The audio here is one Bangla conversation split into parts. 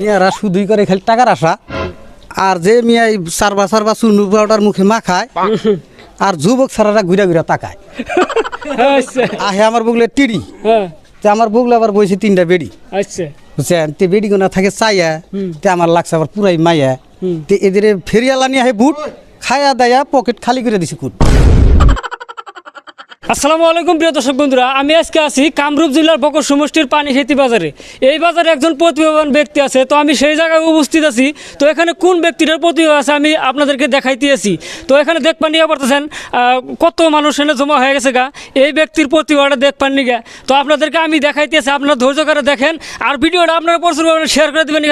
মিয়ারা শুধুই করে খালি টাকার আশা। আর যে মিয়া এই সারবা সারবা চুনু পাউডার মুখে মাখায় আর যুবক সারারা ঘুরা ঘুরা তাকায়। আচ্ছা। আহে আমার বুগলে টিড়ি হ্যাঁ। তে আমার বুগলে আবার বইছে তিনটা বেড়ি। আচ্ছা। বুঝছেন? তে বেড়ি গোনা থাকে চাইয়া তে আমার লাগছে আবার পুরাই মাইয়া তে এদের ফেরিয়ালা নিয়ে আহে বুট খায়া দায়া পকেট খালি করে দিছে কুট। আসসালামু আলাইকুম প্রিয় দর্শক বন্ধুরা, আমি আজকে আছি কামরূপ জেলার বকর সমষ্টির পানি খেতি বাজারে। এই বাজারে একজন প্রতিভাবান ব্যক্তি আছে, তো আমি সেই জায়গায় উপস্থিত আছি। তো এখানে কোন ব্যক্তিটার প্রতিভা আছে আমি আপনাদেরকে দেখাইতে আছি। তো এখানে দেখপান নিয়ে পারতেছেন কত মানুষ এনে জমা হয়ে গেছে গা, এই ব্যক্তির প্রতিভাটা দেখপান নিগা তো আপনাদেরকে আমি দেখাইতে আছি, আপনারা ধৈর্য করে দেখেন। আর ভিডিওটা আপনারা প্রচুর শেয়ার করে দেবেন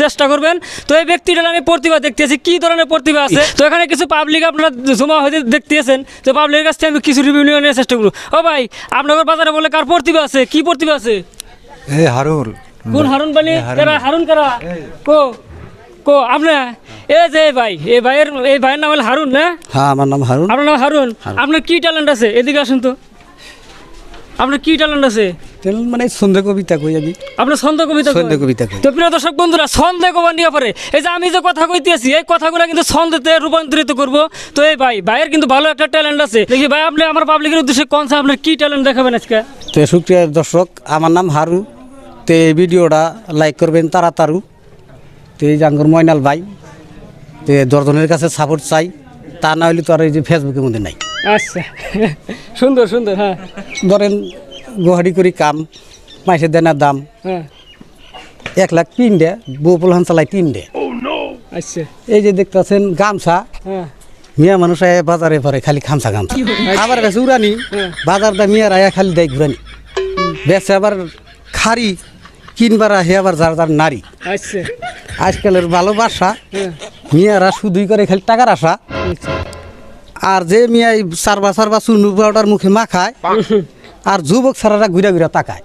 চেষ্টা করবেন। তো এই ব্যক্তিটার আমি প্রতিভা দেখতে দেখতেছি কী ধরনের প্রতিভা আছে? তো এখানে কিছু পাবলিক আপনারা জমা হয়ে দেখতেছেন তো পাবলিকের কাছ থেকে আমি কিছু রিভিউ নেওয়ার চেষ্টা করব ও ভাই আপনাদের বাজারে বলে কার প্রতিভা আছে? কি প্রতিভা আছে? এ হারুন। কোন হারুন বানি কারা? হারুন কারা? কো কো আপনি? এ যে ভাই এই ভাইয়ের এই ভাইয়ের নাম হলো হারুন না? হ্যাঁ আমার নাম হারুন। আপনার নাম হারুন? আপনার কি ট্যালেন্ট আছে? এদিকে আসুন তো। আপনার কি ট্যালেন্ট আছে? মানে সন্ধ্যা কবিতা কই আমি? আপনার ছন্দ কবিতা কয়? কবিতা কই। তো প্রিয় দর্শক বন্ধুরা ছন্দে কবা নিয়ে পারে। এই যে আমি যে কথা কইতেছি এই কথাগুলো কিন্তু ছন্দেতে রূপান্তরিত করব। তো এই ভাই ভাইয়ের কিন্তু ভালো একটা ট্যালেন্ট আছে। দেখি ভাই আপনি আমার পাবলিকের উদ্দেশ্যে কোন আপনার কি ট্যালেন্ট দেখাবেন আজকে? তো সুপ্রিয় দর্শক আমার নাম হারু। তো এই ভিডিওটা লাইক করবেন তারা তারু তো এই জাঙ্গর ময়নাল ভাই তো দর্জনের কাছে সাপোর্ট চাই। তা না হলে তো আর এই যে ফেসবুকের মধ্যে নাই। আচ্ছা। সুন্দর সুন্দর হ্যাঁ। ধরেন গুহারি করি কাম মাইসের দেনার দাম। হ্যাঁ। এক লাখ তিন ডে বউ পোলহান চালাই তিন ডে আচ্ছা। এই যে দেখতেছেন গামছা হ্যাঁ। মিয়া মানুষ আয় বাজারে পরে খালি খামছা গামছা। আবার বেশি উড়ানি হ্যাঁ। বাজার দা মিয়ার আয়া খালি দেয় ঘুরানি। বেশে আবার খারি কিনবার আহে আবার যার যার নারী। আচ্ছা। আজকালের ভালোবাসা মিয়ারা শুধুই করে খালি টাকার আশা। আচ্ছা। আর যে মিয়া সারবা সারবা চুনু পাউডার মুখে মাখায় আর যুবক সারারা ঘুরা ঘুরা তাকায়।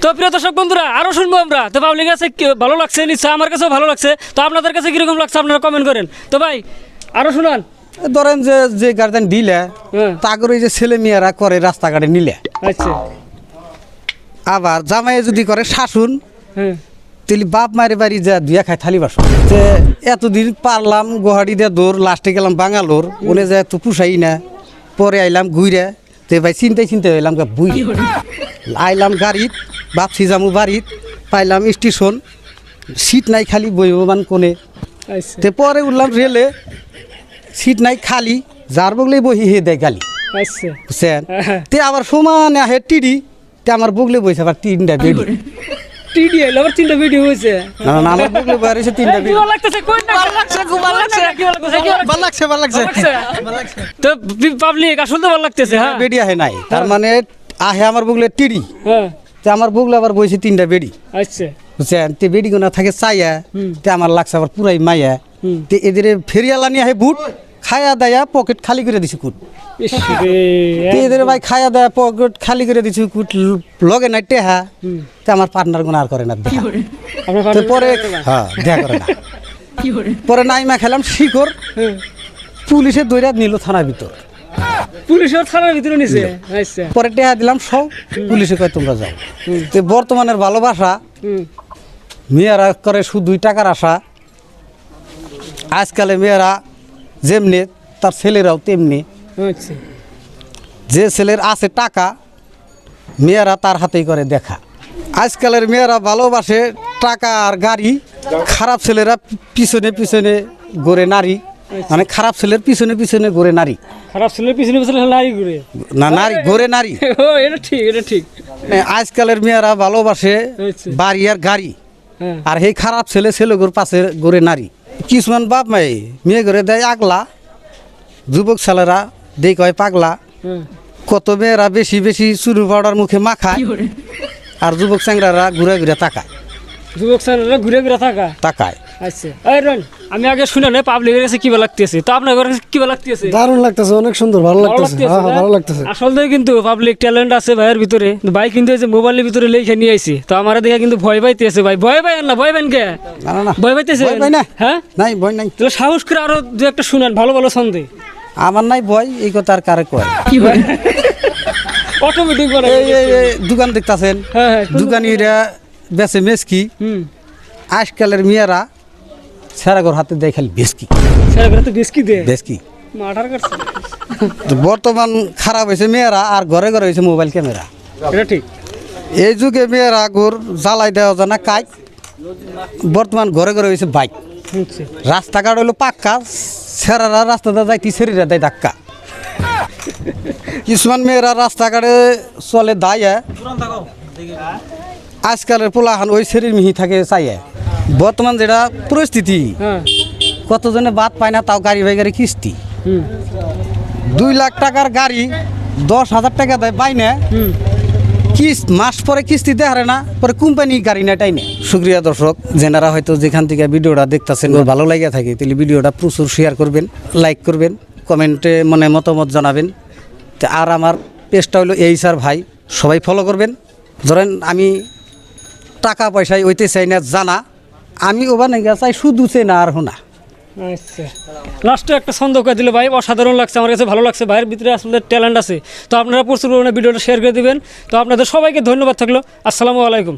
তো প্রিয় দর্শক বন্ধুরা আরও শুনব আমরা। তো পাবলিক কাছে কি- ভালো লাগছে? নিশ্চয় আমার কাছেও ভালো লাগছে। তো আপনাদের কাছে কীরকম লাগছে আপনারা কমেন্ট করেন। তো ভাই আরও শুনান। ধরেন যে যে গার্জেন দিলে হ্যাঁ। তাগর ওই যে ছেলে মেয়েরা করে রাস্তাঘাটে নিলে। আচ্ছা। আবার জামাইয়ে যদি করে শাসন হ্যাঁ তাহলে বাপ মায়ের বাড়ি যা দুয়া খাই থালি বাসন। যে এতদিন পারলাম গুয়াহাটি দিয়ে দৌড় লাস্টে গেলাম বাঙ্গালোর ওনে যায় তো পুষাই না পরে আইলাম ঘুরে তো ভাই চিন্তাই চিন্তাই হইলাম গা বুই। আইলাম গাড়িত বাপসি যামু বাড়িত পাইলাম স্টেশন। সিট নাই খালি বইবান কোনে তে পরে উঠলাম রেলে সিট নাই খালি যার বগলে বহি হে দেয় গালি। বুঝছেন? হ্যাঁ। তে আবার সমানে আহে টিডি তে আমার বগলে বইছে আবার তিনটা বেডি। টিডি এলো আবার তিনটা ভিডিও হয়েছে। না না আমার বগলে বইছে তিনটা লাগতেছে? কোন না ভালো লাগছে খুব ভালো লাগছে। কি ভালো লাগছে ভালো লাগছে ভালো লাগছে। তো পাবলিক আসলে ভালো লাগতেছে হ্যাঁ? বেডি আহে নাই। তার মানে আহে আমার বগলে টিডি হ্যাঁ। তে আমার বগলে আবার বইছে তিনটা বেডি আচ্ছা। বুঝছেন? তে বেডি গোনা থাকে চাইয়া তে আমার লাগছে আবার পুরাই মাইয়া তে এদের ফেরিয়ালা নিয়ে আহে বুট খায়া দায়া পকেট খালি করে দিছে কুট। এদের ভাই খায়া দায়া পকেট খালি করে দিছে কুট। লগে নাই টেহা। তে আমার পার্টনার গোনা আর করে না পরে হ্যাঁ দেখা করে না। পরে নাইমা খেলাম শিকর পুলিশে দৈরাত নিল থানার ভিতর। পুলিশের থানার ভিতরে নিছে? আচ্ছা। পরে টেহা দিলাম সব পুলিশে কয় তোমরা যাও। তো বর্তমানের ভালোবাসা মেয়েরা করে শুধুই টাকার আশা। আজকালে মেয়েরা যেমনি তার ছেলেরাও তেমনি। আচ্ছা। যে ছেলের আছে টাকা মেয়েরা তার হাতেই করে দেখা। আজকালের মেয়েরা ভালোবাসে টাকা আর গাড়ি। খারাপ ছেলেরা পিছনে পিছনে গড়ে নারী। মানে খারাপ ছেলের পিছনে পিছনে গড়ে নারী। খারাপ ছেলের পিছনে পিছনে নারী ঘুরে। না নারী গড়ে নারী। ও এটা ঠিক এটা ঠিক। আজকালের মেয়েরা ভালোবাসে আচ্ছা। বাড়ি আর গাড়ি। হ্যাঁ। আর সেই খারাপ ছেলে ছেলেগুর পাশে গড়ে নারী। কিছুমান বাপ মাই মেয়ে ঘরে দেয় আগলা যুবক ছেলেরা দেই কয় পাগলা। কত মেয়েরা বেশি বেশি চুরু পাউডার মুখে মাখায় আর যুবক চ্যাংরারা ঘুরে ঘুরে তাকায়। যুবক ঘুরে ঘুরে থাকা তাকায়। আচ্ছা। এই রন আমি আগে শুনে না পাবলিকের কাছে কিবা লাগতেছে। তো আপনার কাছে কিবা লাগতেছে? দারুণ লাগতেছে অনেক সুন্দর ভালো লাগতেছে। হ্যাঁ হ্যাঁ ভালো লাগতেছে। আসলে কিন্তু পাবলিক ট্যালেন্ট আছে ভাইয়ের ভিতরে। ভাই কিন্তু এই যে মোবাইলের ভিতরে লেখা নিয়ে আইছি। তো আমার দেখে কিন্তু ভয় পাইতেছে ভাই। ভয় পাই না ভয় পাইন কে? না না ভয় পাইতেছে ভয় পাই না। হ্যাঁ? নাই ভয় নাই। তাহলে সাহস করে আরও দু একটা শুনেন ভালো ভালো ছন্দে। আমার নাই ভয় এই কথা আর কারে কয়? কি ভাই অটোমেটিক বলে দোকান দেখতাছেন? হ্যাঁ হ্যাঁ দোকানিরা বেচে মেসকি হুম। আজকালের মেয়েরা সেরাগর হাতে দেয় খালি বেসকি ছেড়ে করে তো বিস্কি দে বেসকি মার্ডার করছে? বর্তমান খারাপ হয়েছে মেয়েরা আর ঘরে ঘরে হয়েছে মোবাইল ক্যামেরা। এটা ঠিক? এই যুগে মেয়েরা গোর জ্বালাই দেওয়া যায় না কাইক বর্তমান ঘরে ঘরে হয়েছে বাইক। রাস্তাঘাট হলো পাক্কা সেরারা রাস্তাতে যাইতে সেরিরা দেয় ধাক্কা। কিছুমান মেয়েরা রাস্তাঘাটে চলে দায় আজকালের পোলাহান ওই শরীর মিহি থাকে চাইয়ে। বর্তমান যেটা পরিস্থিতি হ্যাঁ। কতজনে বাদ পায় না তাও গাড়ি বাই গাড়ি কিস্তি দুই লাখ টাকার গাড়ি দশ হাজার টাকা দেয় পাই না। কিস্ত মাস পরে কিস্তি দেখারে না পরে কোম্পানি গাড়ি নেটাই নেই সুক্রিয়া দর্শক যেনারা হয়তো যেখান থেকে ভিডিওটা দেখতেছেন ভালো লাগে থাকে তাহলে ভিডিওটা প্রচুর শেয়ার করবেন লাইক করবেন কমেন্টে মনে মতামত জানাবেন। তো আর আমার পেজটা হলো এই স্যার ভাই সবাই ফলো করবেন। ধরেন আমি টাকা পয়সায় ওইতে চাই না জানা। আমি নাই চাই, শুধু চেনা আর হোনা আচ্ছা। লাস্টে একটা ছন্দ করে দিলে, ভাই, অসাধারণ লাগছে, আমার কাছে ভালো লাগছে, ভাইয়ের ভিতরে আসলে ট্যালেন্ট আছে। তো আপনারা প্রচুর পরিমাণে ভিডিওটা শেয়ার করে দেবেন। তো আপনাদের সবাইকে ধন্যবাদ থাকল। আসসালামু আলাইকুম।